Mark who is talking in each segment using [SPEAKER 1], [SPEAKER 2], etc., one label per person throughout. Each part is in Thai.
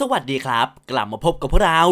[SPEAKER 1] สวัสดีครับ กลับมาพบกับพวกเรา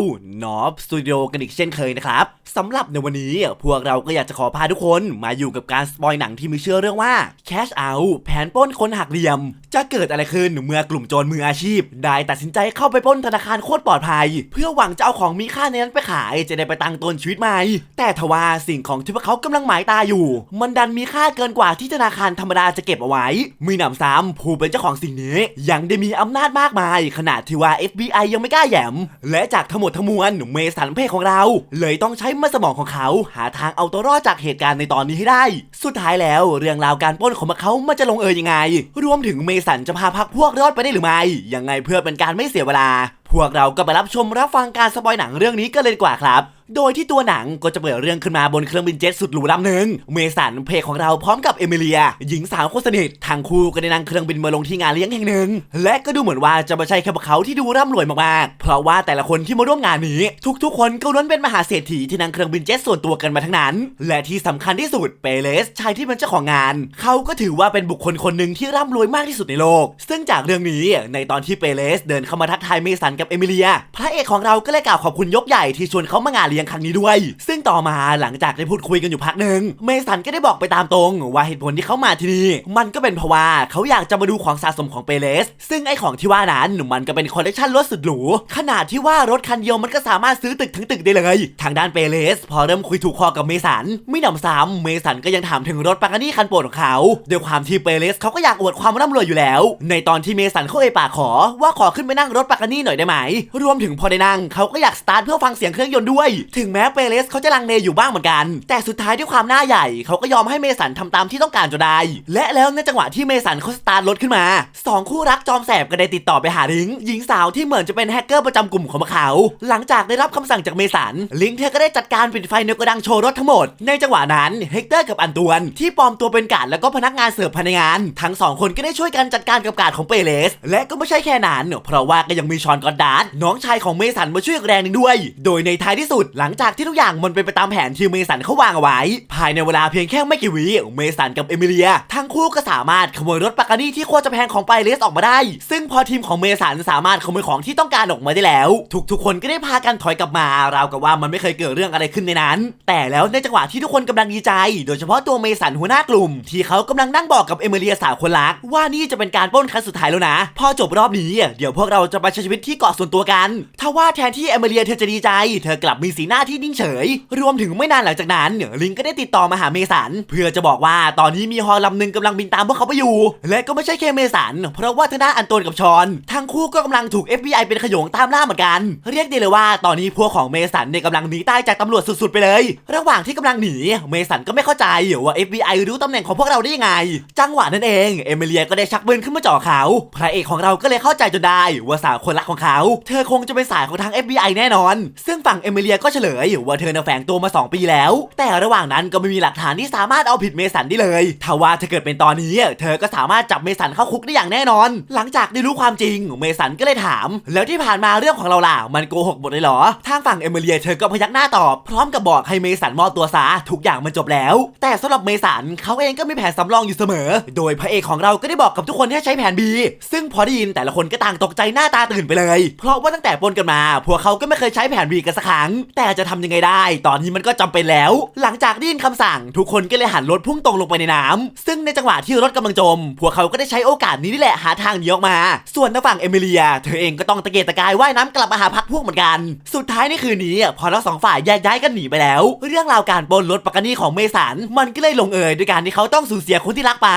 [SPEAKER 1] นอฟสตูดิโอกันอีกเช่นเคยนะครับสำหรับในวันนี้ พวกเราก็อยากจะขอพาทุกคนมาอยู่กับการสปอยหนังที่มีชื่อเรื่องว่า Cash Out แผนปล้นคนหักเหลี่ยม จะเกิดอะไรขึ้นเมื่อกลุ่มโจรมืออาชีพ ได้ตัดสินใจเข้าไปปล้นธนาคารโคตรปลอดภัย เพื่อหวังจะเอาของมีค่าในนั้นไปขาย จะได้ไปตั้งต้นชีวิตใหม่ แต่ทว่าสิ่งของที่พวกเขากำลังหมายตาอยู่ มันดันมีค่าเกินกว่าที่ธนาคารธรรมดาจะเก็บเอาไว้มีหนำซ้ำผู้เป็นเจ้าของสิ่งนี้ ยังได้มีอำนาจมากมาย ขนาดที่ว่า FBI ยังไม่กล้าแยม และจากทั้งหมดทั้งมวลเมสันเพศของเรา เลยต้องใช้มัสมองของเขาหาทางเอาตัวรอดจากเหตุการณ์ในตอนนี้ให้ได้ สุดท้ายแล้วเรื่องราวการปล้นของพวกเขามันจะลงเอยยังไง รวมถึงเมสันจะพาพักพวกรอดไปได้หรือไม่ ยังไงเพื่อเป็นการไม่เสียเวลา พวกเราก็ไปรับชมรับฟังการสปอยหนังเรื่องนี้กันเลยดีกว่าครับ โดยที่ตัวหนังก็จะเปิดเรื่องขึ้นมาบนเครื่องบินเจ็ตสุดหรูลำหนึ่งเมสันเพลของเราพร้อมกับเอมิเลีย หญิงสาวคนสนิททางคู่ก็ได้นั่งเครื่องบินมาลงที่งานเลี้ยงแห่งหนึ่ง และก็ดูเหมือนว่าจะไม่ใช่แค่พวกเขาที่ดูร่ำรวยมากๆ เพราะว่าแต่ละคนที่มาร่วมงานนี้ ทุกๆ คนก็ล้วนเป็นมหาเศรษฐีที่นั่งเครื่องบินเจ็ตส่วนตัวกันมาทั้งนั้น และที่สำคัญที่สุดเปเลสชายที่เป็นเจ้าของงาน เขาก็ถือว่าเป็นบุคคลคนหนึ่งที่ร่ำรวยมากที่สุดในโลก ซึ่งจากเรื่องนี้ในตอนที่เปเลสเดินเข้ามาทักทายเมสันกับเอมิเลีย พระเอกของเราก็เลยกล่าวขอบคุณยกใหญ่ที่ชวนเขามางานเลี้ยงครั้งนี้ด้วย ซึ่งต่อมาหลังจากได้พูดคุยกันอยู่พักหนึ่งเมสันก็ได้บอกไปตามตรง ว่าเหตุผลที่เขามาที่นี่มันก็เป็นเพราะว่าเขาอยากจะมาดูของสะสมของเปเลส ซึ่งไอของที่ว่านั้นมันก็เป็นคอลเลกชันรถสุดหรูขนาดที่ว่ารถคันเดียวมันก็สามารถซื้อตึกทั้งตึกได้เลย ทางด้านเปเลส พอเริ่มคุยถูกคอกับเมสันไม่หนำซ้ำเมสันก็ยังถามถึงรถปากานี่คันโปรดของเขาด้วยความที่เปเลสเขาก็อยากอวดความร่ำรวยอยู่แล้ว ในตอนที่เมสันเขาเอ่ยปากขอว่าขอขึ้นไปนั่งรถปากานี่หน่อยได้ไหม รวมถึงพอได้นั่งเขาก็อยากสตาร์ทเพื่อฟังเสียงเครื่องยนต์ด้วยถึงแม้เปเลสเขาจะลังเลอยู่บ้างเหมือนกัน แต่สุดท้ายด้วยความหน้าใหญ่ เขาก็ยอมให้เมสันทำตามที่ต้องการจนได้ และแล้วในจังหวะที่เมสันเขาสตาร์ทรถขึ้นมาสองคู่รักจอมแสบก็ได้ติดต่อไปหาลิงหญิงสาวที่เหมือนจะเป็นแฮกเกอร์ประจำกลุ่มของเขา หลังจากได้รับคำสั่งจากเมสัน ลิงเธอก็ได้จัดการปิดไฟในโกดังโชว์รถทั้งหมด ในจังหวะนั้นเฮกเตอร์กับอันตวน ที่ปลอมตัวเป็นกาดแล้วก็พนักงานเสิร์ฟภายในงาน ทั้งสองคนก็ได้ช่วยกันจัดการกับกาดของเปเลสและก็ไม่ใช่แค่นั้นเพราะว่าก็ยังมีชอนกอดดาร์ดน้องชายของเมสันมาช่วยแรงหนึ่งด้วย โดยในท้ายที่สุดหลังจากที่ทุกอย่างมันเป็นไปตามแผนที่เมสันเขาวางเอาไว้ ภายในเวลาเพียงแค่ไม่กี่วิเมสันกับเอมิเลีย ทั้งคู่ก็สามารถขโมยรถปากานี่ที่โคตรจะแพงของไปเลสออกมาได้ ซึ่งพอทีมของเมสันสามารถขโมยของที่ต้องการออกมาได้แล้ว ทุกๆคนก็ได้พากันถอยกลับมาราวกับว่ามันไม่เคยเกิดเรื่องอะไรขึ้นในนั้น แต่แล้วในจังหวะที่ทุกคนกำลังดีใจ โดยเฉพาะตัวเมสันหัวหน้ากลุ่ม ที่เขากำลังนั่งบอกกับเอมิเลียสาวคนรัก ว่านี่จะเป็นการปล้นครั้งสุดท้ายแล้วนะ พอจบรอบนี้เดี๋ยวพวกเราจะไปใช้ชีวิตที่เกาะส่วนตัวกัน ถ้าว่าแทนที่เอมิเลียเธอจะดีใจ เธอกลับมีสีหน้าที่นิ่งเฉย รวมถึงไม่นานหลังจากนั้นลิงก็ได้ติดต่อมาหาเมสัน เพื่อจะบอกว่าตอนนี้มีฮอลำหนึ่งกำลังบินตามพวกเขาไปอยู่ และก็ไม่ใช่แค่เมสัน เพราะว่าทางด้าอันโตนกับชอน ทั้งคู่ก็กำลังถูก FBI เป็นขยงตามล่าเหมือนกัน เรียกได้เลยว่าตอนนี้พวกของเมสันเนี่ยกำลังหนีตายจากตำรวจสุดๆไปเลย ระหว่างที่กำลังหนีเมสันก็ไม่เข้าใจว่า FBI รู้ตำแหน่งของพวกเราได้ยังไง จังหวะนั้นเองเอมิเลียก็ได้ชักปืนขึ้นมาจ่อเขาพระเอกของเราก็เลยเข้าใจจนได้ว่าสาวคนรักของเขา เธอคงจะเป็นสายของทาง FBI แน่นอน ซึ่งฝั่งเอมิเลียก็เฉลยว่าเธอน่ะแฝงตัวมา 2 ปีแล้ว แต่ระหว่างนั้นก็ไม่มีหลักฐานที่สามารถเอาผิดเมสันได้เลยถ้าว่าถ้าเกิดเป็นตอนนี้ เธอก็สามารถจับเมสันเข้าคุกได้อย่างแน่นอน หลังจากได้รู้ความจริง เมสันก็เลยถาม แล้วที่ผ่านมาเรื่องของเราล่ะมันโกหกหมดเลยเหรอ ทางฝั่งเอมิเลียเธอก็พยักหน้าตอบ พร้อมกับบอกให้เมสันมอบตัวซะทุกอย่างมันจบแล้ว แต่สำหรับเมสันเขาเองก็มีแผนสำรองอยู่เสมอ โดยพระเอกของเราก็ได้บอกกับทุกคนให้ใช้แผน B ซึ่งพอได้ยินแต่ละคนก็ต่างตกใจหน้าตาตื่นไปเลย เพราะว่าตั้งแต่ปนกันมา พวกเขาก็ไม่เคยใช้แผน B กันสักครั้ง แต่จะทำยังไงได้ ตอนนี้มันก็จำเป็นแล้ว หลังจากได้ยินคำสั่ง ทุกคนก็เลยหันรถพุ่งตรงลงไปในน้ำซึ่งในจังหวะที่รถกำลังจม พวกเขาก็ได้ใช้โอกาสนี้นี่แหละหาทางหนีออกมา ส่วนทางฝั่งเอมิเลีย เธอเองก็ต้องตะเกียกตะกายว่ายน้ำกลับมาหาพักพวกเหมือนกัน สุดท้ายในคืนนี้พอทั้งสองฝ่ายแยกย้ายกันหนีไปแล้ว เรื่องราวการปนรถปากานี่ของเมสันมันก็เลยลงเอยด้วยการที่เขาต้องสูญเสียคนที่รักไป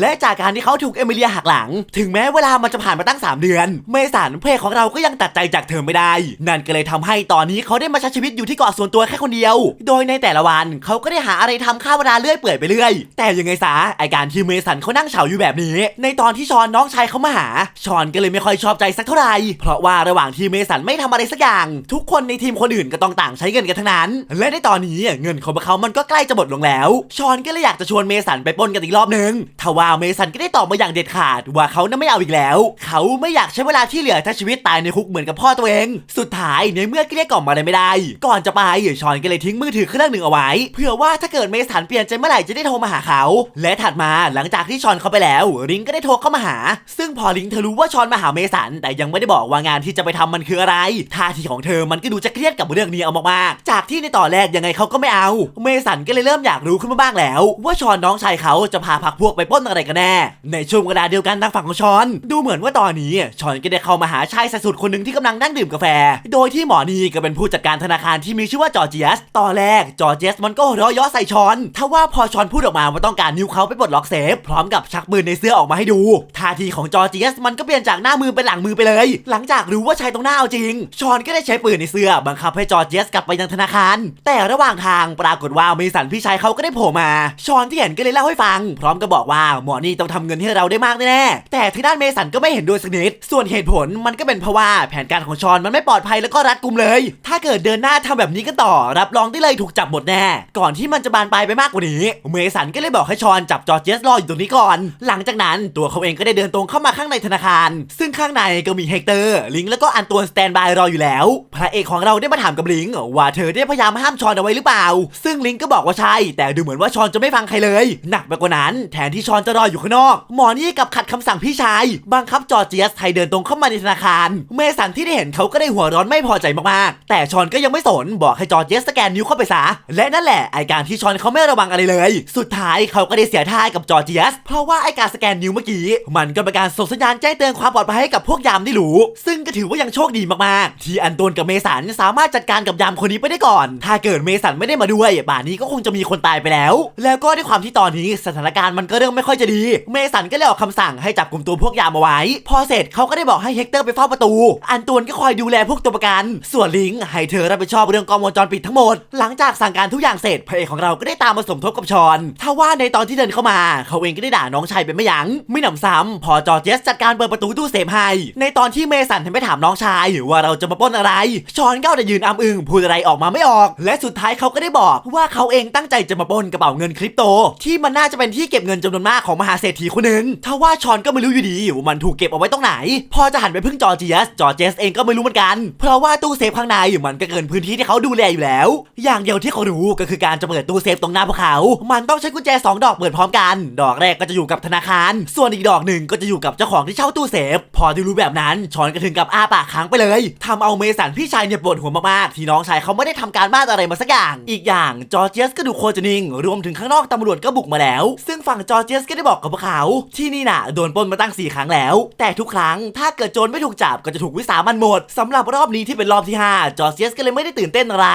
[SPEAKER 1] และจากการที่เขาถูกเอมิเลียหักหลัง ถึงแม้เวลามันจะผ่านมาตั้ง 3 เดือน เมสันเพลของเราก็ยังตัดใจจากเธอไม่ได้ นั่นก็เลยทำให้ตอนนี้เขาได้มาใช้ชีวิตอยู่ที่เกาะส่วนตัวแค่คนเดียว โดยในแต่ละวันเขาก็ได้หาอะไรทำข้าวเวลาเลื่อยเปื่อยไปเรื่อย แต่ยังไงซะไอการที่เมสันเขานั่งเฉาอยู่แบบนี้ ในตอนที่ชอนน้องชายเขามาหา ชอนก็เลยไม่ค่อยชอบใจสักเท่าไหร่เพราะว่าระหว่างที่เมสันไม่ทำอะไรสักอย่าง ทุกคนในทีมคนอื่นก็ต้องต่างใช้เงินกันทั้งนั้น และในตอนนี้เงินของพวกเขามันก็ใกล้จะหมดลงแล้ว ชอนก็เลยอยากจะชวนเมสันไปปนกันอีกรอบนึงทว่าเมสันก็ได้ตอบมาอย่างเด็ดขาดว่าเขาน่ะไม่เอาอีกแล้ว เขาไม่อยากใช้เวลาที่เหลือทั้งชีวิตตายในคุกเหมือนกับพ่อตัวเอง สุดท้ายในเมื่อเกลี้ยกล่อมอะไรไม่ได้ก่อนจะไปชอนก็เลยทิ้งมือถือเครื่องหนึ่งเอาไว้ เพื่อว่าถ้าเกิดเมสันเปลี่ยนใจเมื่อไหร่จะได้โทรมาหาเขา และถัดมาหลังจากที่ชอนเข้าไปแล้วริงก็ได้โทรเข้ามาหา ซึ่งพอริงเธอรู้ว่าชอนมาหาเมสัน แต่ยังไม่ได้บอกว่างานที่จะไปทำมันคืออะไรท่าทีของเธอมันก็ดูจะเครียดกับเรื่องนี้เอามากๆจากที่ในตอนแรกยังไงเขาก็ไม่เอา เมสันก็เลยเริ่มอยากรู้ขึ้นมาบ้างแล้ว ว่าชอนน้องชายเขาจะพาพักพวกไปปล้นอะไรกันแน่ ในช่วงเวลาเดียวกันทางฝั่งของชอน ดูเหมือนว่าตอนนี้ชอนก็ได้เข้ามาหาชายสายสุดคนหนึ่งที่กำลังนั่งดื่มกาแฟ โดยที่หมอนีก็เป็นผู้จัดการธนาคารที่มีชื่อว่าจอร์เจียสตอนแรกจอร์เจียสมันก็หัวเราะเย้อใส่ชอนถ้าว่าพอชอนพูดออกมาว่าต้องการนิ้วเขาไปปลดล็อกเซฟ พร้อมกับชักปืนในเสื้อออกมาให้ดู ท่าทีของจอร์เจียสมันก็เปลี่ยนจากหน้ามือเป็นหลังมือไปเลย หลังจากรู้ว่าชายตรงหน้าเอาจริง ชอนก็ได้ใช้ปืนในเสื้อบังคับให้จอร์เจียสกลับไปยังธนาคาร แต่ระหว่างทางปรากฏว่าเมสันพี่ชายเขาก็ได้โผล่มา ชอนที่เห็นก็เลยเล่าให้ฟัง พร้อมกับบอกว่าหมอนี่ต้องทำเงินให้เราได้มากแน่แต่ที่ด้านเมสันก็ไม่เห็นด้วยสักนิดส่วนเหตุผลมันก็เป็นเพราะว่าแผนการของชอนมันไม่ปลอดภัยแล้วก็รัดกุมเลย ถ้าเกิดเดินหน้าาทำแบบนี้กันต่อ รับรองได้เลยถูกจับหมดแน่ ก่อนที่มันจะบานปลายไปมากกว่านี้ เมสันก็เลยบอกให้ชอนจับจอร์เจสรออยู่ตรงนี้ก่อน หลังจากนั้นตัวเขาเองก็ได้เดินตรงเข้ามาข้างในธนาคาร ซึ่งข้างในก็มีเฮกเตอร์ ลิงแล้วก็อันตัวสแตนบายรออยู่แล้ว พระเอกของเราได้มาถามกับลิงว่าเธอได้พยายามห้ามชอนเอาไว้หรือเปล่า ซึ่งลิงก็บอกว่าใช่ แต่ดูเหมือนว่าชอนจะไม่ฟังใครเลย หนักไปกว่านั้น แทนที่ชอนจะรออยู่ข้างนอก หมอนี่กับขัดคำสั่งพี่ชายบังคับจอร์เจีสให้เดินตรงเข้ามาในธนาคาร เมสันที่ได้เห็นเขาก็ได้หัวร้อนไม่พอใจมากๆ แต่ชอนก็ยังไม่สนบอกให้จอร์เจีสสแกนนิ้วเข้าไปซะและนั่นแหละไอการที่ชอนเขาไม่ระวังอะไรเลย สุดท้ายเขาก็ได้เสียท่ากับจอร์เจีสเพราะว่าไอการสแกนนิ้วเมื่อกี้ มันก็เป็นการส่งสัญญาณแจ้งเตือนความปลอดภัยให้กับพวกยามได้รู้ ซึ่งก็ถือว่ายังโชคดีมากๆ ที่อันโตนกับเมสันสามารถจัดการกับยามคนนี้ไปได้ก่อน ถ้าเกิดเมสันไม่ได้มาด้วยป่านนี้ก็คงจะมีคนตายไปแล้ว แล้วก็ด้วยความที่ตอนนี้สถานการณ์มันก็เริ่มไม่ค่อยจะดี เมสันก็เลยออกคำสั่งให้จับกลุ่มตัวพวกยามเอาไว้ พอเสร็จเขาก็ได้บอกให้เฮกเตอร์ไปเฝ้าประตู อันตนก็คอยดูแลพวกตัวประกัน ส่วนลิงให้เธอรับผิดชอบเรื่องกล้องวงจรปิดทั้งหมด หลังจากสั่งการทุกอย่างเสร็จพระเอกของเราก็ได้ตามมาสมทบกับชอนถ้าว่าในตอนที่เดินเข้ามา เขาเองก็ได้ด่าน้องชายไปไม่ยัง้งไม่หนำซ้ำพอจอร์เจสจัดการเปิดประตูตู้เซฟให้ในตอนที่เมสันทันไปถามน้องชายว่าเราจะมาป้นอะไร ชอนก็เอาแต่ยืนอ้ำอึงพูดอะไรออกมาไม่ออก และสุดท้ายเขาก็ได้บอกว่าเขาเองตั้งใจจะมาป้นกระเป๋าเงินคริปโต ที่มันน่าจะเป็นที่เก็บเงินจำนวนมากของมหาเศรษฐีคนหนึ่งถ้าว่าชอนก็ไม่รู้อยู่ดีว่ามันถูกเก็บเอาไว้ตรงไหน พอจะหันไปพึ่งจอร์เจสจอร์เจสเองก็ไม่รู้เหมือนกัน เพราะว่าตู้เซฟข้างในมันก็เกินพื้นที่ที่เขาดูแลอยู่แล้ว อย่างเดียวที่เขารู้ก็คือการจะเปิดตู้เซฟตรงหน้าพวกเขา มันต้องใช้กุญแจสองดอกเปิดพร้อมกัน ดอกแรกก็จะอยู่กับธนาคาร ส่วนอีกดอกหนึ่งก็จะอยู่กับเจ้าของที่เช่าตู้เซฟ พอที่รู้แบบนั้นชอนก็ถึงกับอาปากค้างไปเลยทำเอาเมสันพี่ชายเนี่ยปวดหัวมากๆที่น้องชายเขาไม่ได้ทำการบ้านอะไรมาสักอย่าง อีกอย่างจอร์เจสก็ดูโคจะนิ่ง รวมถึงข้างนอกตำรวจก็บุกมาแล้ว ซึ่งฝั่งจอร์เจสก็ได้บอกกับพวกเขาที่นี่น่ะโดนปล้นมาตั้ง4ครั้งแล้ว แต่ทุกครั้งถ้าเกิดโจรไม่ถูกจับก็จะถูกวิสามันหมดสำหรับรอบนี้ที่เป็นรอบที่5จอร์เจสก็เลยไม่ได้ตื่นเต้นอะไร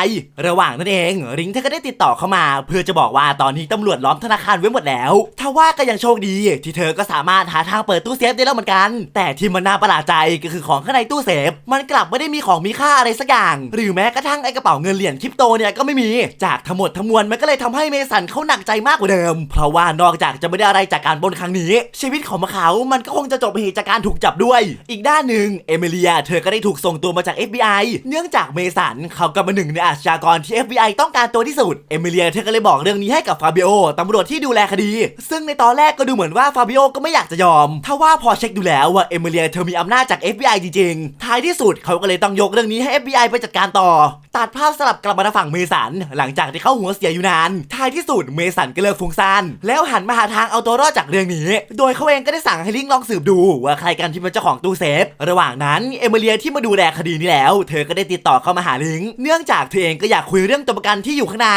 [SPEAKER 1] ระหว่างนั้นเองริงเธอก็ได้ติดต่อเข้ามา เพื่อจะบอกว่าตอนนี้ตำรวจล้อมธนาคารไว้หมดแล้วถ้าว่าก็ยังโชคดี ที่เธอก็สามารถหาทางเปิดตู้เซฟได้แล้วเหมือนกัน แต่ที่มันน่าประหลาดใจก็คือของข้างในตู้เซฟ มันกลับไม่ได้มีของมีค่าอะไรสักอย่าง หรือแม้กระทั่งไอกระเป๋าเงินเหรียญคริปโตเนี่ยก็ไม่มี จากทั้งหมดทั้งมวลมันก็เลยทำให้เมสันเขาหนักใจมากกว่าเดิม เพราะว่านอกจากจะไม่ได้อะไรจากการปล้นครั้งนี้ ชีวิตของมะเขา มันก็คงจะจบเหตุจากการถูกจับด้วย อีกด้านหนึ่งเอมิเลีย เธอก็ได้ถูกส่งตัวมาจาก FBI เนื่องจากเมสันเขาก็เป็นหนึ่งในอาชญากรที่ FBI ต้องการตัวที่สุด เอมิเลียเธอก็เลยบอกเรื่องนี้ให้กับฟาบิโอตำรวจที่ดูแลคดี ซึ่งในตอนแรกก็ดูเหมือนว่าฟาบิโอก็ไม่อยากจะยอมถ้าว่าพอเช็คดูแล้วว่าเอมิเลียเธอมีอำนาจจาก FBI จริงๆ ท้ายที่สุดเขาก็เลยต้องยกเรื่องนี้ให้ FBI ไปจัดการต่อ ตัดภาพสลับกลับมาทางฝั่งเมสัน หลังจากที่เข้าหัวเสียอยู่นานท้ายที่สุดเมสันก็เลิกฟุ้งซ่านแล้วหันมาหาทางเอาตัวรอดจากเรื่องนี้ โดยเขาเองก็ได้สั่งให้ลิงลองสืบดู ว่าใครกันที่เป็นเจ้าของตู้เซฟ ระหว่างนั้นเอมิเลียที่มาดูแลคดีนี้แล้ว เธอก็ได้ติดต่อเข้ามาหาลิง เนื่องจากเธอเองก็อยากคุยเรื่องตัวประกันที่อยู่ข้างใน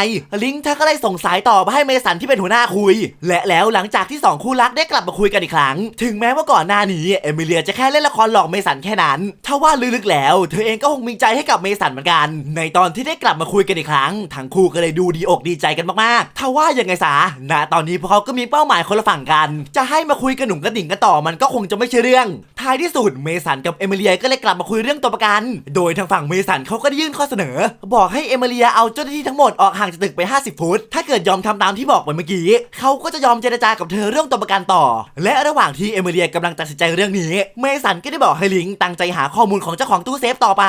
[SPEAKER 1] ลิงเธอก็ได้ส่งสายต่อมาให้เมสันที่เป็นหัวหน้าคุย และแล้วหลังจากที่สองคู่รักได้กลับมาคุยกันอีกครั้ง ถึงแม้ว่าก่อนหน้านี้เอมิเลียจะแค่เล่นละครหลอกเมสันแค่นั้นถ้าว่าลึกๆแล้ว เธอเองก็คงมีใจให้กับเมสันเหมือนกัน ในตอนที่ได้กลับมาคุยกันอีกครั้งทั้งคู่ก็เลยดูดีอกดีใจกันมากๆถ้าว่ายังไงซะณตอนนี้พวกเขาก็มีเป้าหมายคนละฝั่งกัน จะให้มาคุยกันหนุ่มกระดิ่งกันต่อมันก็คงจะไม่ใช่เรื่อง ท้ายที่สุดเมสันกับเอมิเลียก็เลยกลับมาคุยเรื่องตัวประกัน โดยทางฝั่งเมสันเขาก็ได้ยื่นข้อเสนอ บอกให้เอมิเลียเอาเจ้าหน้าที่ทั้งหมดออกห่างจากตึกไป 50 ฟุต ถ้าเกิดยอมทำตามที่บอกไปเมื่อกี้เขาก็จะยอมเจรจากับเธอเรื่องตัวประกันต่อ และระหว่างที่เอมิเลียกำลังตัดสินใจเรื่องนี้ เมสันก็ได้บอกให้ลิงตั้งใจหาข้อมูลของเจ้าของตู้เซฟต่อไป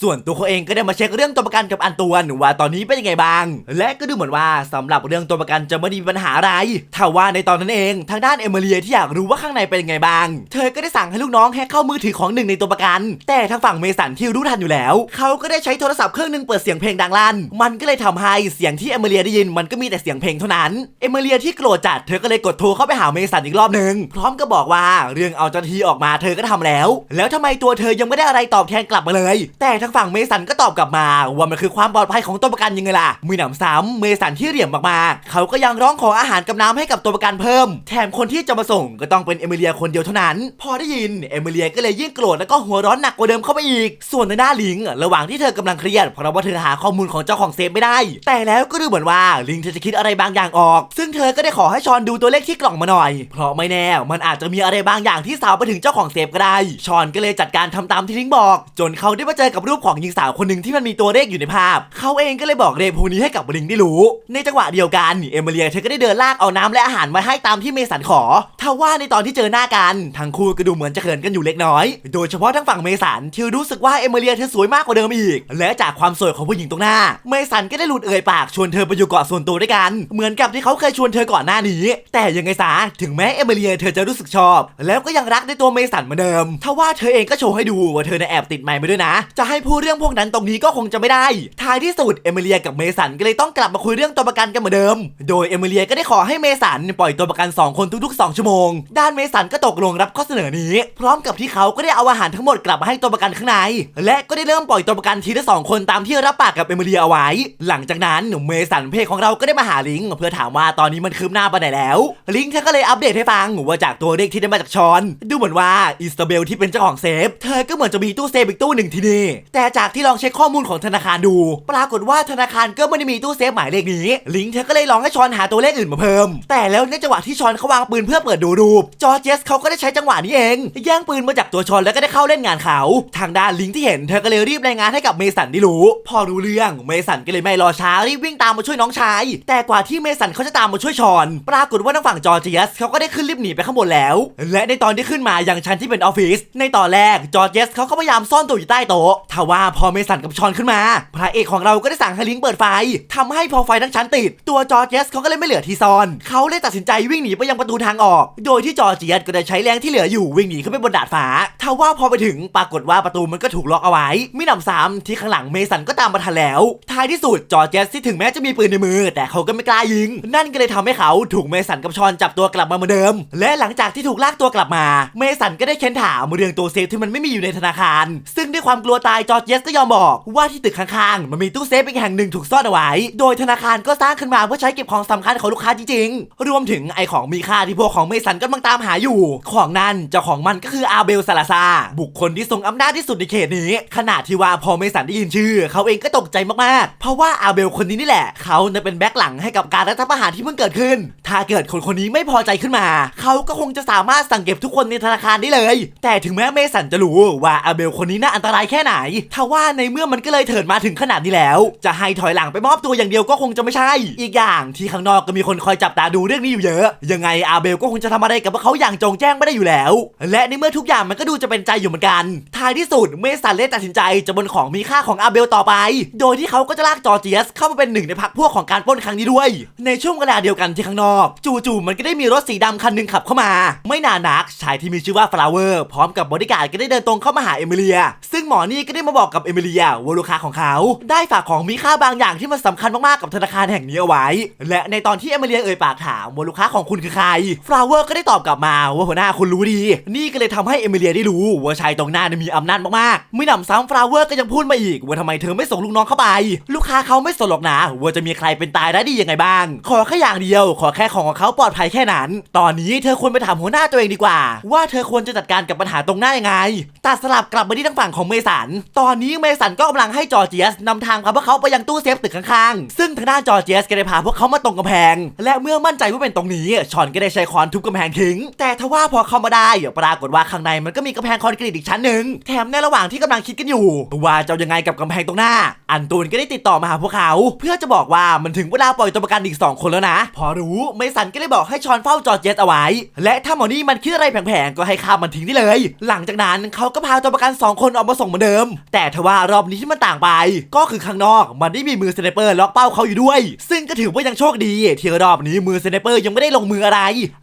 [SPEAKER 1] ส่วนตัวเขาเองก็ได้มาเช็คเรื่องตัวัวประกันกับอันตวนว่าตอนนี้เป็นยังไงบ้าง และก็ดูเหมือนว่าสำหรับเรื่องตัวประกันจะไม่ได้มีปัญหาอะไรถ้าว่าในตอนนั้นเองทางด้านเอมิเลียที่อยากรู้ว่าข้างในเป็นยังไงบ้าง เธอก็ได้สั่งให้ลูกน้องแฮกเข้ามือถือของหนึ่งในตัวประกัน แต่ทางฝั่งเมสันที่รู้ทันอยู่แล้ว เขาก็ได้ใช้โทรศัพท์เครื่องหนึงเปิดเสียงเพลงดังลั่น มันก็เลยทำให้เสียงที่เอมิเลียได้ยินมันก็มีแต่เสียงเพลงเท่านั้น เอมิเลียที่โกรธจัดเธอก็เลยกดโทรเข้าไปหาเมสันอีกรอบหนึ่งพร้อมกับบอกว่าเรื่องเอาเจ้าที่ออกมาเธอก็ทำแล้ว แล้วทำไมตัวเธอยังไม่ได้อะไรตอบแทนกลับมาเลย แต่ทางฝั่งเมสันก็ตอบกลับมาว่ามันคือความปลอดภัยของตัวประกันยังไงล่ะมีหนำซ้ำเมสันที่เหลี่ยมมากๆเขาก็ยังร้องขออาหารกับน้ำให้กับตัวประกันเพิ่ม แถมคนที่จะมาส่งก็ต้องเป็นเอมิเลียคนเดียวเท่านั้น พอได้ยินเอมิเลียก็เลยยิ่งโกรธแล้วก็หัวร้อนหนักกว่าเดิมเข้าไปอีก ส่วนในหน้าลิงระหว่างที่เธอกำลังเครียดเพราะว่าเธอหาข้อมูลของเจ้าของเซฟไม่ได้ แต่แล้วก็ดูเหมือนว่าลิงเธอจะคิดอะไรบางอย่างออก ซึ่งเธอก็ได้ขอให้ชอนดูตัวเลขที่กล่องมาหน่อย เพราะไม่แน่มันอาจจะมีอะไรบางอย่างที่สาวไปถึงเจ้าของเซฟก็ได้ ชอนก็เลยจัดการทำตามที่ลิงบอก จนเขาได้มาเจอกับรูปของหญิงสาวคนหนึ่งที่มันมีตัวเลขอยู่ในภาพ เขาเองก็เลยบอกเลขพวกนี้ให้กับลิงได้รู้ ในจังหวะเดียวกันเอมิเลียเธอก็ได้เดินลากเอาน้ำและอาหารมาให้ตามที่เมสันขอทว่าในตอนที่เจอหน้ากันทั้งคู่ก็ดูเหมือนจะเขินกันอยู่เล็กน้อย โดยเฉพาะทั้งฝั่งเมสันที่รู้สึกว่าเอมิเลียเธอสวยมากกว่าเดิมอีก และจากความสวยของผู้หญิงตรงหน้า เมสันก็ได้หลุดเอ่ยปากชวนเธอไปอยู่เกาะส่วนตัวด้วยกัน เหมือนกับที่เขาเคยชวนเธอก่อนหน้านี้ แต่ยังไงซะถึงแม้เอมิเลียเธอจะรู้สึกชอบ แล้วก็ยังรักในตัวเมสันเหมือนเดิมทว่าเธอเองก็โชว์ให้ดูว่าเธอน่ะแอบติดไมค์มาด้วยนะ จะให้พูดเรื่องพวกนั้นตรงนี้ก็คงจะไม่ได้ ท้ายที่สุดเอมิเลียกับเมสันก็เลยต้องกลับมาคุยเรื่องตัวประกันกันเหมือนเดิม โดยเอมิเลียก็ได้ขอให้เมสันปล่อยตัวประกัน 2 คนทุกๆ 2 ชั่วโมง ด้านเมสันก็ตกลงรับข้อเสนอนี้ พร้อมกับที่เขาก็ได้เอาอาหารทั้งหมดกลับมาให้ตัวประกันข้างใน และก็ได้เริ่มปล่อยตัวประกันทีละสองคนตามที่รับปากกับเอมิเลียเอาไว้ หลังจากนั้นเมสันเพจของเราก็ได้มาหาลิงเพื่อถามว่าตอนนี้มันคืบหน้าไปไหนแล้ว ลิงเธอก็เลยอัปเดตให้ฟังว่าจากตัวเลขที่ได้มาจากชอน ดูเหมือนว่าอิสตาเบลที่เป็นเจ้าของเซฟ เธอก็เหมือนจะมีตู้เซฟอีกตู้หนึ่งที่นี่แต่จากที่ลองเช็คข้อมูลของธนาคารดู ปรากฏว่าธนาคารก็ไม่ได้มีตู้เซฟหมายเลขนี้ ลิงเธอก็เลยลองให้ชอนหาตัวเลขอื่นมาเพิ่ม แต่แล้วในจังหวะที่ชอนเขาวางปืนเพื่อเปิดดูรูป จอร์เจสเขาก็ได้ใช้จังหวะนี้เองแย่งปืนมาจากตัวชอนแล้วก็ได้เข้าเล่นงานเขา ทางด้านลิงที่เห็นเธอก็เลยรีบรายงานให้กับเมสันได้รู้ พอรู้เรื่องเมสันก็เลยไม่รอช้ารีบวิ่งตามมาช่วยน้องชาย แต่กว่าที่เมสันเขาจะตามมาช่วยชอน ปรากฏว่าทางฝั่งจอร์เจสเขาก็ได้ขึ้นลิฟต์หนีไปข้างบนแล้ว และในตอนที่ขึ้นมายังชั้นที่เป็นออฟฟิศในตอนแรกจอร์เจสเขาก็พยายามซ่อนตัวอยู่ใต้โต๊ะทว่าพอเมสันกับชอนขึ้นมาพระเอกของเราก็ได้สั่งให้ลิงเปิดไฟทำให้พอไฟทั้งชั้นติด ตัวจอร์เจสเขาก็เลยไม่เหลือที่ซ่อน เขาเลยตัดสินใจวิ่งหนีไปยังประตูทางออก โดยที่จอร์เจสก็ได้ใช้แรงที่เหลืออยู่วิ่งหนีขึ้นไปบนดาดฟ้าทว่าพอไปถึงปรากฏว่าประตูมันก็ถูกล็อกเอาไว้มิหนำซ้ำที่ข้างหลังเมสันก็ตามมาทันแล้ว ท้ายที่สุดจอร์เจสที่ถึงแม้จะมีปืนในมือ แต่เขาก็ไม่กล้ายิง นั่นก็เลยทำให้เขาถูกเมสันกับชอนจับตัวกลับมาเหมือนเดิม และหลังจากที่ถูกลากตัวกลับมา เมสันก็ได้เค้นถามเรื่องตัวเซฟที่มันไม่มีอยู่ในธนาคาร ซึ่งด้วยความกลัวตายจอร์เจสก็ยอมบอกว่าที่ตึกข้างๆ มันมีตู้เซฟอีกแห่งหนึ่งถูกซ่อนเอาไว้ โดยธนาคารก็สร้างขึ้นมาเพื่อใช้เก็บของสำคัญของลูกค้าจริงๆ รวมถึงไอของมีค่าที่พวกของเมสันกำลังตามหาอยู่ ของนั้นเจ้าของมันก็คืออาเบลซาลาซา บุคคลที่ทรงอำนาจที่สุดในเขตนี้ ขนาดที่ว่าพอเมสันได้ยินชื่อ เขาเองก็ตกใจมากๆ เพราะว่าอาเบลคนนี้นี่แหละ เขาจะเป็นแบ็คหลังให้กับการรัฐประหารที่เพิ่งเกิดขึ้น ถ้าเกิดคนคนนี้ไม่พอใจขึ้นมา เขาก็คงจะสามารถสั่งเก็บทุกคนในธนาคารได้เลย แต่ถึงแม้เมสันจะรู้ว่าอาเบลคนนี้น่าอันตรายแค่ไหนทว่าในเมื่อมันก็เลยเถิดมาถึงขนาดนี้แล้ว จะให้ถอยหลังไปมอบตัวอย่างเดียวก็คงจะไม่ใช่ อีกอย่างที่ข้างนอกก็มีคนคอยจับตาดูเรื่องนี้อยู่เยอะ ยังไงอาเบลก็คงจะทำอะไรกับพวกเขาอย่างจงแจ้งไม่ได้อยู่แล้ว และในเมื่อทุกอย่างมันก็ดูจะเป็นใจอยู่เหมือนกัน ท้ายที่สุดเมสันเลยตัดสินใจจะบนของมีค่าของอาเบลต่อไป โดยที่เขาก็จะลากจอร์เจียสเข้ามาเป็นหนึ่งในพรรคพวกของการปล้นครั้งนี้ด้วย ในช่วงเวลาเดียวกันที่ข้างนอก จู่ๆมันก็ได้มีรถสีดำคันหนึ่งขับเข้ามา ไม่นานนักชายที่มีชื่อว่าฟลาเวอร์พร้อมกับบอดี้การ์ดก็ได้เดินตรงเข้ามาหาเอมิเลีย ซึ่งหมอนี่ก็ได้มาบอกกับเอมิเลียว่าลูกค้าของเขา ได้ฝากของมีค่าบางอย่างที่มันสำคัญมากๆกับธนาคารแห่งนี้เอาไว้ และในตอนที่เอมิเลียเอ่ยปากถามว่าลูกค้าของคุณคือใครฟลาวเวอร์ก็ได้ตอบกลับมาว่าหัวหน้าคุณรู้ดี นี่ก็เลยทำให้เอมิเลียได้รู้ว่าชายตรงหน้านมีอำนาจมากๆไม่หนำซ้ำฟลาวเวอร์ก็ยังพูดมาอีกว่าทำไมเธอไม่ส่งลูกน้องเข้าไป ลูกค้าเขาไม่สนหรอกนะว่าจะมีใครเป็นตายได้ดียังไงบ้าง ขอแค่อย่างเดียว ขอแค่ของของเขาปลอดภัยแค่นั้น ตอนนี้เธอควรไปถามหัวหน้าตัวเองดีกว่า ว่าเธอควรจะจัดการกับปัญหาตรงหน้ายังไงตัดสลับกลับมาที่ทางฝั่งของเมสัน ตอนนี้เมสันก็กำลังให้จอร์เจียสนำทางพาพวกเขาไปยังตู้เซฟตึกข้างๆ ซึ่งทางด้านจอร์เจียสก็ได้พาพวกเขามาตรงกำแพง และเมื่อมั่นใจว่าเป็นตรงนี้ ชอนก็ได้ใช้ค้อนทุบกำแพงทิ้ง แต่ทว่าพอเข้ามาได้ปรากฏว่าข้างในมันก็มีกำแพงคอนกรีตอีกชั้นหนึ่ง แถมในระหว่างที่กำลังคิดกันอยู่ ว่าจะยังไงกับกำแพงตรงหน้า อันตูนก็ได้ติดต่อมาหาพวกเขา เพื่อจะบอกว่ามันถึงเวลาปล่อยตัวประกันอีก 2 คนแล้วนะ พอรู้เมสันก็เลยบอกให้ชอนเฝ้าจอร์เจสเอาไว้ และถ้าหมอนี่มันคิดอะไรแผลงๆก็ให้ข้ามมันทิ้งได้เลย หลังจากนั้นเขาก็พาตัวประกัน 2 คนออกมาส่งเหมือนเดิม แต่ทว่ารอบนี้ที่มันต่างไปก็คือข้างนอกมันได้มีมือสไนเปอร์ล็อกเป้าเขาอยู่ด้วย ซึ่งก็ถือว่ายังโชคดีที่รอบนี้มือสไนเปอร์ยังไม่ได้ลงมืออะไร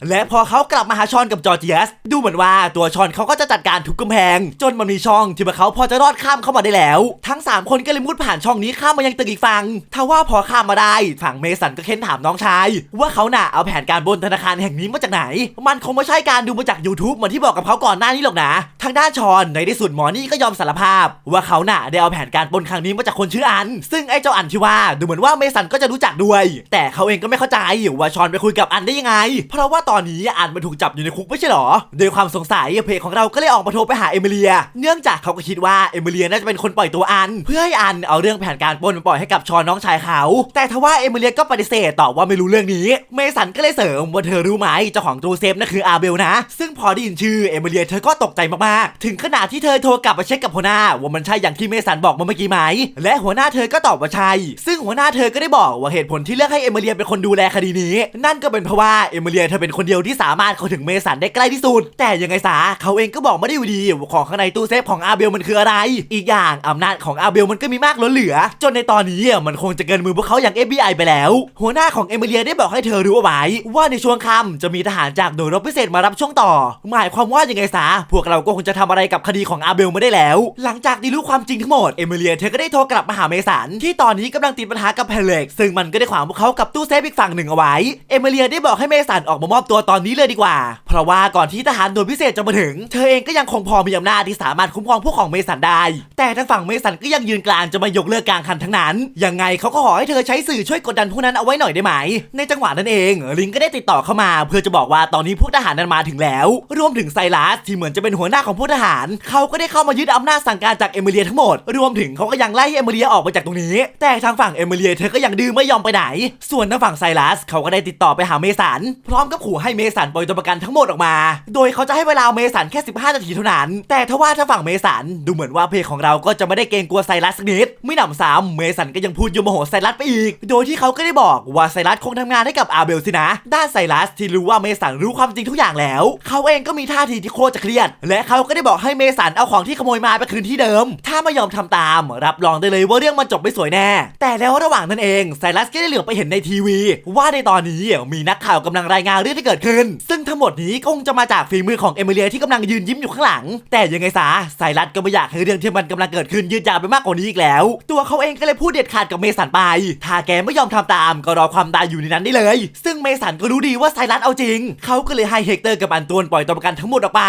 [SPEAKER 1] และพอเขากลับมาหาชอนกับจอร์เจียสดูเหมือนว่าตัวชอนเขาก็จะจัดการทุบกำแพง จนมันมีช่องที่พวกเขาพอจะรอดข้ามเข้ามาได้แล้ว ทั้ง 3 คนก็เลยมุดผ่านช่องนี้ข้ามมายังตึกอีกฝั่งถ้าว่าพอข้ามมาได้ฝั่งเมสันก็เค้นถามน้องชาย ว่าเขาน่ะเอาแผนการบนธนาคารแห่งนี้มาจากไหน มันคงไม่ใช่การดูมาจาก YouTube เหมือนที่บอกกับเขาก่อนหน้านี้หรอกนะ ทางด้านชอนในที่สุดหมอนี่ก็ยอมสารภาพ ว่าเขาน่ะได้เอาแผนการปล้นครั้งนี้มาจากคนชื่ออัน ซึ่งไอ้เจ้าอันที่ว่าดูเหมือนว่าเมสันก็จะรู้จักด้วย แต่เขาเองก็ไม่เข้าใจว่าชอนไปคุยกับอันได้ยังไง เพราะว่าตอนนี้อันมันถูกจับอยู่ในคุกไม่ใช่หรอโดยความสงสัยเพจของเราก็เลยออกมาโทรไปหาเอมิเลีย เนื่องจากเขาก็คิดว่าเอมิเลียน่าจะเป็นคนปล่อยตัวอัน เพื่อให้อันเอาเรื่องแผนการปล้นปล่อยให้กับชอนน้องชายเขา แต่ทว่าเอมิเลียก็ปฏิเสธตอบว่าไม่รู้เรื่องนี้ เมสันก็เลยเสริมว่าเธอรู้ไหมเจ้าของตู้เซฟนั่นคืออาเบลนะ ซึ่งพอได้ยินชื่อเอมิเลียเธอก็ตกใจมากๆ ถึงขนาดที่เธอโทรกลับมาเช็คกับหัวหน้าว่ามันใช่อย่างที่เมสันบอกมาเมื่อกี้ไหมและหัวหน้าเธอก็ตอบว่าใช่ ซึ่งหัวหน้าเธอก็ได้บอกว่าเหตุผลที่เลือกให้เอมิเลียเป็นคนดูแลคดีนี้ นั่นก็เป็นเพราะว่าเอมิเลียเธอเป็นคนเดียวที่สามารถเข้าถึงเมสันได้ใกล้ที่สุด แต่ยังไงซะเขาเองก็บอกไม่ได้อยู่ดีว่าของข้างในตู้เซฟของอาเบลมันคืออะไร อีกอย่างอำนาจของอาเบลมันก็มีมากล้นเหลือ จนในตอนนี้มันคงจะเกินมือพวกเขาอย่าง FBI ไปแล้ว หัวหน้าของเอมิเลียได้บอกให้เธอรู้เอาไว้ ว่าในช่วงค่ำจะมีทหารจากหน่วยรบพิเศษมารับช่วงต่อ หมายความว่ายังไงซะพวกเราก็คงจะทำอะไรกับคดีของอาเบลมาได้แล้ว หลังจากได้รู้ความจริงทั้งหมดเอมิเลียเธอก็ได้โทรกลับมาหาเมสันที่ตอนนี้กำลังติดปัญหากับแพเล็กซึ่งมันก็ได้ขวางพวกเขากับตู้เซฟอีกฝั่งหนึ่งเอาไว้ เอมิเลียได้บอกให้เมสันออกมามอบตัวตอนนี้เลยดีกว่า เพราะว่าก่อนที่ทหารหน่วยพิเศษจะมาถึง เธอเองก็ยังคงพอมีอำนาจที่สามารถคุ้มครองพวกของเมสันได้ แต่ทางฝั่งเมสันก็ยังยืนกลางจะมายกเลิกกลางคันทั้งนั้น ยังไงเขาก็ขอให้เธอใช้สื่อช่วยกดดันพวกนั้นเอาไว้หน่อยได้ไหม ในจังหวะนั้นเอง ลิงก็ได้ติดต่อเข้ามา เพื่อจะบอกว่าตอนนี้พวกทหารนั้นมาถึงแล้ว รวมถึงไซรัสที่เหมือนจะเป็นหัวหน้าของพวกทหาร เขาก็ได้เข้ามายึดอำนาจสั่งการจากเอมิเลียทั้งหมด รวมถึงเขาก็ยังไล่ให้เอมิเลียออกไปจากตรงนี้ แต่ทางฝั่งเอมิเลียเธอก็ยังดื้อไม่ยอมไปไหน ส่วนทางฝั่งไซรัสเขาก็ได้ติดต่อไปหาเมสันพร้อมกับขู่ให้เมสันปล่อยตัวประกันทั้งหมดออกมา โดยเขาจะให้เวลาเมสันแค่ 15 นาทีเท่านั้น แต่ทว่าทางฝั่งเมสันดูเหมือนว่าเพจของเราก็จะไม่ได้เกรงกลัวไซรัสสักนิดไม่หนำซ้ำเมสันก็ยังพูดยมโมโหไซรัสไปอีก โดยที่เขาก็ได้บอกว่าไซรัสคงทำงานให้กับอาเบลสินะ ด้านไซรัสที่รู้ว่าเมสันรู้ความจริงทุกอย่างแล้ว เขาเองก็มีท่าทีที่โคตรจะเครียด และเขาก็ได้บอกให้เมสันเอาของที่ขโมยมาไปคืนที่เดิม ถ้าไม่ยอมทำตามรัับรองได้เลยว่าเรื่องมันจบไม่สวยแน่ แต่แล้วระหว่างนั้นเองไซรัสก็ได้เหลือบไปเห็นในทีวี ว่าในตอนนี้มีนักข่าวกำลังรายงานเรื่องที่เกิดขึ้น ซึ่งทั้งหมดนี้คงจะมาจากฝีมือของเอมิเลียที่กำลังยืนยิ้มอยู่ข้างหลัง แต่ยังไงซะไซรัสก็ไม่อยากให้เรื่องที่มันกำลังเกิดขึ้นยืดยาวไปมากกว่านี้อีกแล้ว ตัวเขาเองก็เลยพูดเด็ดขาดกับเมสันไปถ้าแกไม่ยอมทำตามก็รอความตายอยู่ในนั้นได้เลย ซึ่งเมสันก็รู้ดีว่าไซรัสเอาจริง เขาก็เลยให้เฮกเตอร์กับอันตวนปล่อยตัวประกันทั้งหมดออกไป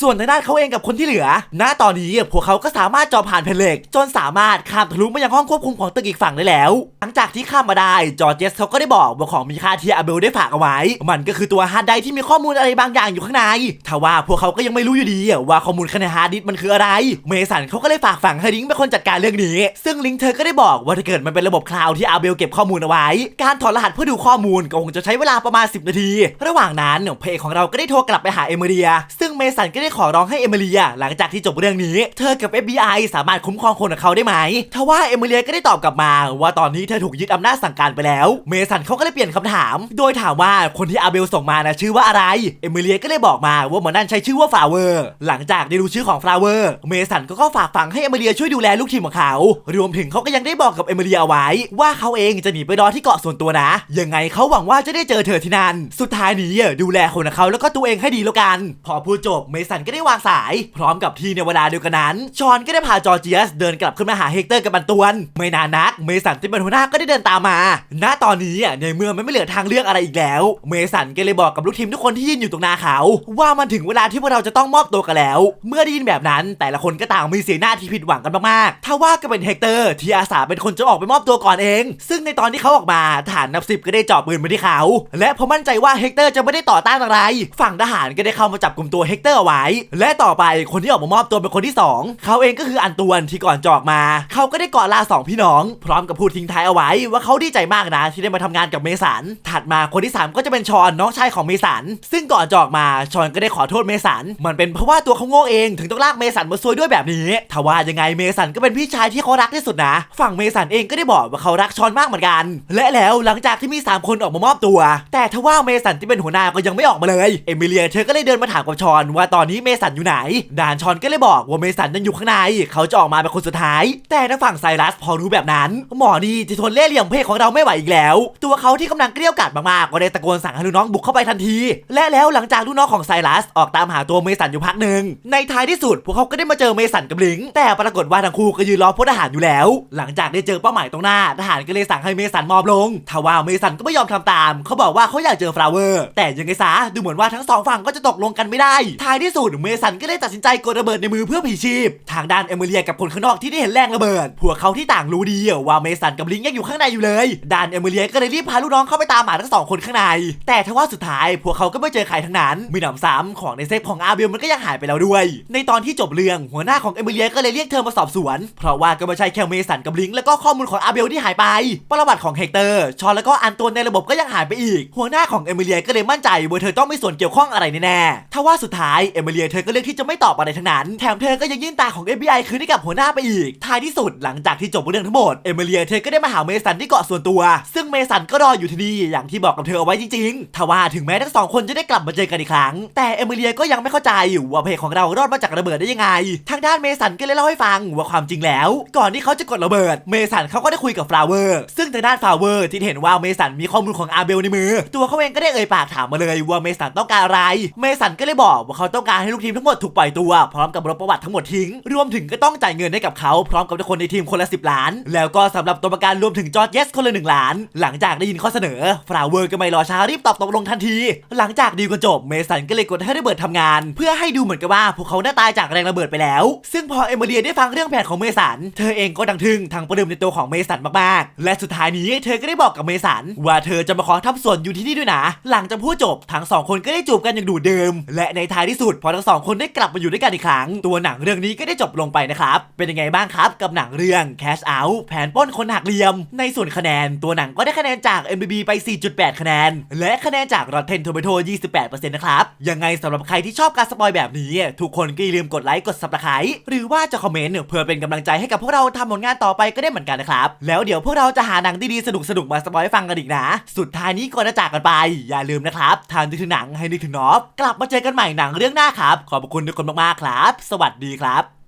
[SPEAKER 1] ส่วนทางด้านเขาเองกับคนที่เหลือ ณ ตอนนี้พวกเขาก็สามารถจอผ่านแผ่นเหล็ก จนสามารถข้ามทะลุมายังห้องควบคุมของตึกอีกฝั่งได้แล้ว หลังจากที่ข้ามมาได้ จอร์เจสเขาก็ได้บอกว่าของมีค่าที่อาเบลได้ฝากเอาไว้ มันก็คือตัวฮาร์ดไดที่มีข้อมูลอะไรบางอย่างอยู่ข้างในทว่าพวกเขาก็ยังไม่รู้อยู่ดีว่าข้อมูลข้างในฮาร์ดดิสก์มันคืออะไร เมสันเขาก็เลยฝากฝังให้ลิงเป็นคนจัดการเรื่องนี้ ซึ่งลิงเธอก็ได้บอกว่าถ้าเกิดมันเป็นระบบคลาวด์ที่อาเบลเก็บข้อมูลเอาไว้ การถอดรหัสเพื่อดูข้อมูลก็คงจะใช้เวลาประมาณ 10 นาที ระหว่างนั้นเพจของเราก็ได้โทรกลับไปหาเอมิเลีย ซึ่งเมสันก็ได้ขอร้องให้เอมิเลีย หลังจากที่จบเรื่องนี้ เธอกับ FBI สามารถคุ้มครองคนของเขาได้ไหมทว่าเอมิเลียก็ได้ตอบกลับมา ว่าตอนนี้เธอถูกยึดอำนาจสั่งการไปแล้ว เมสันเขาก็เลยเปลี่ยนคำถาม โดยถามว่าคนที่อาเบลส่งมานะชื่อว่าอะไร เอมิเลียก็เลยบอกมาว่าหมอนั่นใช้ชื่อว่าฟลาเวอร์ หลังจากได้รู้ชื่อของฟลาเวอร์ เมสันก็ก็ฝากฝังให้เอมิเลียช่วยดูแลลูกทีมของเขา รวมถึงเขาก็ยังได้บอกกับเอมิเลียเอาไว้ ว่าเขาเองจะหนีไปรอที่เกาะส่วนตัวนะ ยังไงเขาหวังว่าจะได้เจอเธอที่นั่น สุดท้ายนี้ดูแลคนของเขาแล้วก็ตัวเองให้ดีแล้วกัน พอพูดจบเมสันก็ได้วางสาย พร้อมกับที่ในเวลาเดียวกันนั้น ชอนก็ได้พาจอร์เจียสเดินกลับขึ้นมาหาเฮกเตอร์กับบันตวน ไม่นานนัก เมสันที่เป็นหัวหน้าก็ได้เดินตามมา ณ ตอนนี้ในเมื่อมันไม่เหลือทางเลือกอะไรอีกแล้ว เมสันก็เลยบอกกับลูกทีมทุกคนที่ยืนอยู่ตรงหน้าเขา ว่ามันถึงเวลาที่พวกเราจะต้องมอบตัวกันแล้ว เมื่อได้ยินแบบนั้น แต่ละคนก็ต่างมีเสียหน้าที่ผิดหวังกันมากๆถ้าว่าก็เป็นเฮกเตอร์ที่อาสาเป็นคนจะออกไปมอบตัวก่อนเอง ซึ่งในตอนที่เขาออกมาทหารนับสิบก็ได้จ่อปืนมาที่เขาและพอมั่นใจว่าเฮกเตอร์จะไม่ได้ต่อต้านอะไร ฝั่งทหารก็ได้เข้ามาจับกลุ่มตัวเฮกเตอร์เอาไว้ และต่อไปคนที่ออกมามอบตัวเป็นคนที่สองเขาเองก็คืออันตวนที่ก่อนจอกมา เขาก็ได้ก่อลาสองพี่น้อง พร้อมกับพูดทิ้งท้ายเอาไว้ ว่าเขาดีใจมากนะที่ได้มาทำงานกับเมสัน ถัดมาคนที่สามก็จะเป็นชอนน้องชายของเมสัน ซึ่งก่อนจอกมาชอนก็ได้ขอโทษเมสัน มันเป็นเพราะว่าตัวเขาโง่เองถึงต้องลากเมสันมาซวยด้วยแบบนี้ถ้าว่ายังไงเมสันก็เป็นพี่ชายที่เขารักที่สุดนะ ฝั่งเมสันเองก็ได้บอกว่าเขารักชอนมากเหมือนกัน และแล้วหลังจากที่มี 3 คนออกมามอบตัวแต่ทว่าเมสันที่เป็นหัวหน้าก็ยังไม่ออกมาเลย เอมิเลียเธอก็เลยเดินมาถามกับชอนว่าตอนนี้เมสันอยู่ไหนด่านชอนก็เลยบอกว่าเมสันยังอยู่ข้างใน เขาจะออกมาเป็นคนสุดท้าย แต่ทางฝั่งไซรัสพอรู้แบบนั้น หมอดีที่ทนเล่เหลี่ยมเพศของเราไม่ไหวอีกแล้ว ตัวเขาที่กำลังเกลี้ยกล่อมมากๆก็ได้ตะโกนสั่งให้ลูกน้องบุกเข้าไปทันที และแล้วหลังจากลูกน้องของไซรัสออกตามหาตัวเมสันอยู่พักหนึ่งในท้ายที่สุด พวกเขาก็ได้มาเจอเมสันกับลิง แต่ปรากฏว่าทั้งคู่ก็ยืนรอพลทหารอยู่แล้ว หลังจากได้เจอเป้าหมายตรงหน้าทหารก็เลยสั่งให้เมสันมอบลงทว่าเมสันก็ไม่ยอมทำตามเขาบอกว่าเขาอยากเจอฟลาเวอร์แต่ยังไงซะดูเหมือนว่าทั้งสองฝั่งก็จะตกลงกันไม่ได้ ท้ายที่สุดเมสันก็เลยตัดสินใจกดระเบิดในมือเพื่อผีชีพ ทางด้านเอมิเลียกับคนข้างนอกที่ได้เห็นแรงระเบิดพวกเขาที่ต่างรู้ดีว่าเมสันกับลิงยังอยู่ข้างในอยู่เลยด้านเอมิเลียก็เลยรีบพาลูกน้องเข้าไปตามหาทั้งสองคนข้างใน แต่ทว่าสุดท้ายพวกเขาก็ไม่เจอใครทั้งนั้นมีหนำซ้ำของในเซฟของอาเบลมันก็ยังหายไปแล้วด้วย ในตอนที่จบเรื่องหัวหน้าของเอมิเลียก็เลยเรียกเธอมาสอบสวน เพราะว่าก็ไม่ใช่แค่เมสันกับลิงแล้วก็ข้อมูลของอาเบลที่หายไป ประวัติของเฮกเตอร์ ชอนแล้วก็อันตัวในระบบก็ยังหายไปอีก หัวหน้าของเอมิเลียก็เลยมั่นใจว่าเธอต้องมีส่วนเกี่ยวข้องอะไรแน่ๆทว่าสุดท้ายเอมิเลียเธอก็เลือกที่จะไม่ตอบอะไรทั้งนั้น แถมเธอก็ยังยื่นตาของ FBI คืนให้กับหัวหน้าไปอีก ท้ายที่สุดหลังจากที่จบเรื่องทั้งหมดเอมิเลียเธอก็ได้มาหาเมสันที่เกาะส่วนตัว ซึ่งเมสันก็รออยู่ที่นี่อย่างที่บอกกับเธอเอาไว้จริงๆทว่าถึงแม้ทั้งสองคนจะได้กลับมาเจอกันอีกครั้ง แต่เอมิเลียก็ยังไม่เข้าใจว่าเพจของเรารอดมาจากระเบิดได้ยังไง ทางด้านเมสันก็เลยเล่าให้ฟังว่าความจริงแล้ว ก่อนที่เขาจะกดระเบิด เมสันเขาก็ได้คุยกับฟลาเวอร์ซึ่งทางด้านฟลาเวอร์ที่เห็นว่าเมสันมีข้อมูลของอาเบลในมือ ตัวเขาเองก็ได้เอ่ยปากถามมาเลยว่าเมสันต้องการอะไร เมสันก็เลยบอกว่าเขาต้องการให้ลูกทีมทั้งหมดถูกปล่อยตัวพร้อมกับลบประวัติทั้งหมดทิ้ง รวมถึงก็ต้องจ่ายเงินให้กับเขาพร้อมกับทุกคนในทีมคนละ 10 ล้าน แล้วก็สำหรับตัวประกันรวมถึงจอร์จเยสคนละ1ล้าน หลังจากได้ยินข้อเสนอฟลาเวอร์ก็ไม่รอช้ารีบตอบตกลงทันที หลังจากดีลกันจบเมสันก็เลยกดให้ระเบิดทำงาน เพื่อให้ดูเหมือนกับว่าพวกเขาได้ตายจากแรงระเบิดไปแล้ว ซึ่งพอเอมิเลียได้ฟังเรื่องแผนของเมสันเธอเองก็ดังทึ่งทั้งประเดิมในตัวของเมสันมากๆ และสุดท้ายนี้เธอก็ได้บอกกับเมสันว่าเธอจะมาขอทำส่วนอยู่ที่นี่ด้วยนะ หลังจากพูดจบทั้งสองคนก็ได้จูบกันอย่างดูเดิม และในท้ายที่สุดพอทั้งสองคนได้กลับมาอยู่ด้วยกันอีกครั้ง ตัวหนังเรื่องนี้ก็ได้จบลงไปนะครับ เป็นยังไงบ้างครับกับหนังเรื่อง Cash Out แผนป้นคนหักเหลี่ยม ในส่วนคะแนน ตัวหนังก็ได้คะแนนจาก MDB ไป 4.8 คะแนน และคะแนนจาก Rotten Tomato 28%นะครับ ยังไงสำหรับใครที่ชอบการสปอยแบบนี้ ทุกคนก็อย่าลืมกดไลค์กด Subscribe หรือว่าจะคอมเมนต์เพื่อเป็นกำลังใจให้กับพวกเราทำผลงานต่อไปก็ได้เหมือนกันนะครับแล้วเดี๋ยวพวกเราจะหาหนังดีๆสนุกๆมาสปอยให้ฟังกันอีกนะ สุดท้ายนี้ก่อนจะจากกันไป อย่าลืมนะครับทานนึกถึงหนังให้นึกถึงนอฟกลับมาเจอกันใหม่หนังเรื่องหน้าครับ ขอบคุณทุกคนมากๆครับ สวัสดีครับ